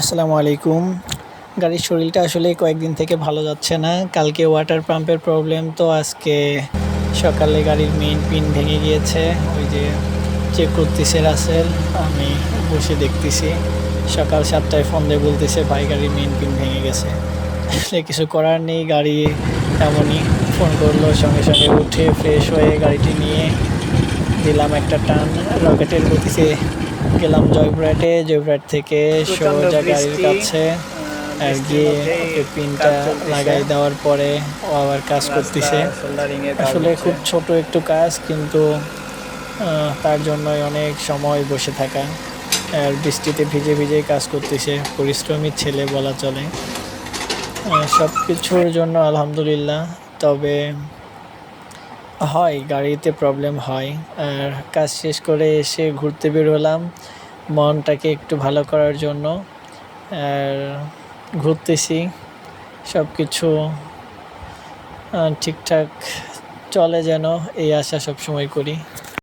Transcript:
আসসালামু আলাইকুম। গাড়ির শরীরটা আসলে কয়েকদিন থেকে ভালো যাচ্ছে না। কালকে ওয়াটার পাম্পের প্রবলেম তো আজকে সকালে গাড়ির মেইন পিন ভেঙে গিয়েছে। ওই যে চেক করতেছে রাসেল, আমি বসে দেখতেছি। সকাল সাতটায় ফোন দিয়ে বলতেছে, ভাই, গাড়ির মেইন পিন ভেঙে গেছে। আসলে কিছু করার নেই, গাড়ি এমনই ফোন করল, সঙ্গে সঙ্গে উঠে ফ্রেশ হয়ে গাড়িটি নিয়ে দিলাম একটা টান। রকেটের গতিতে গেলাম জয়পুরহাটে জয়পুরহাট থেকে সোজা গাড়ির কাছে আর গিয়ে পিনটা লাগাই দেওয়ার পরে ও আবার কাজ করতেছে। আসলে খুব ছোট একটু কাজ কিন্তু তার জন্যই অনেক সময় বসে থাকা। আর বৃষ্টিতে ভিজে ভিজে কাজ করতেছে পরিশ্রমী ছেলে বলা চলে। সব কিছুর জন্য আলহামদুলিল্লাহ তবে হয় গাড়িতে প্রবলেম হয়। আর কাজ শেষ করে এসে ঘুরতে বের হলাম। মনটাকে একটু ভালো করার জন্য, আর ঘুরতেছি সব কিছু ঠিকঠাক চলে যেন, এই আশা সবসময় করি।